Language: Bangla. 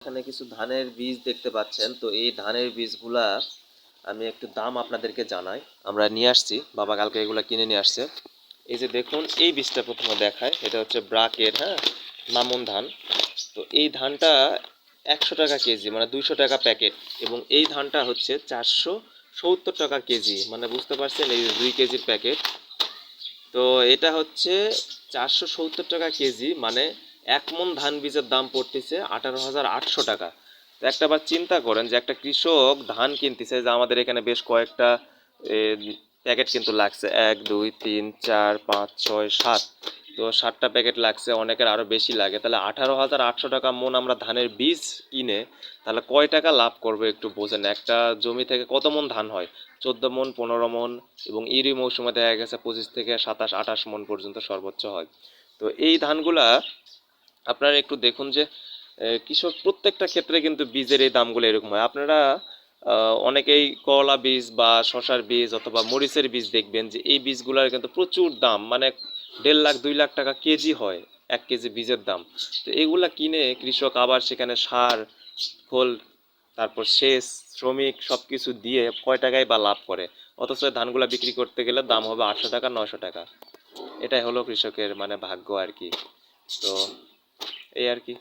এখানে কিছু ধানের বীজ দেখতে পাচ্ছেন। তো এই ধানের বীজগুলা আমি একটু দাম আপনাদেরকে জানাই। আমরা নিয়ে আসছি। বাবা কালকে এগুলা কিনে নিয়ে আসছে। এই যে দেখুন, এই বীজটা প্রথমে দেখায় এটা হচ্ছে ব্রাকের হ্যাঁ? মামুন ধান। তো এই ধানটা একশো টাকা কেজি মানে দুইশো টাকা প্যাকেট। এবং এই ধানটা হচ্ছে চারশো সত্তর টাকা কেজি মানে বুঝতে পারছেন? এই দুই কেজির প্যাকেট। তো এটা হচ্ছে চারশো সত্তর টাকা কেজি মানে এক মন ধান বীজের দাম পড়তেছে আঠারো হাজার আটশো টাকা। তো একটা বার চিন্তা করেন যে একটা কৃষক ধান কিনতেছে, যে আমাদের এখানে বেশ কয়েকটা প্যাকেট কিন্তু লাগছে। এক, দুই, তিন, চার, পাঁচ, ছয়, সাত। তো সাতটা প্যাকেট লাগছে, অনেকের আরও বেশি লাগে। তাহলে আঠারো হাজার আটশো টাকা মন আমরা ধানের বীজ কিনে, তাহলে কয় টাকা লাভ করব একটু বোঝেন? একটা জমি থেকে কত মন ধান হয়? চোদ্দ মন, পনেরো মন এবং ইরি মৌসুমে দেখা গেছে পঁচিশ থেকে সাতাশ, আঠাশ মন পর্যন্ত সর্বোচ্চ হয়। তো এই ধানগুলা আপনারা একটু দেখুন যে কৃষক প্রত্যেকটা ক্ষেত্রে কিন্তু বীজের এই দামগুলো এরকম হয়। আপনারা অনেকেই করলা বীজ বা শশার বীজ অথবা মরিচের বীজ দেখবেন যে, এই বীজগুলোর কিন্তু প্রচুর দাম মানে দেড় লাখ, দুই লাখ টাকা কেজি হয় এক কেজি বীজের দাম। তো এগুলা কিনে কৃষক আবার সেখানে সার, খোল, তারপর সেচ, শ্রমিক সব কিছু দিয়ে কয় টাকায় বা লাভ করে। অথচ ধানগুলো বিক্রি করতে গেলে দাম হবে আটশো টাকা, নয়শো টাকা। এটাই হলো কৃষকের মানে ভাগ্য আর কি। তো এই আর কি।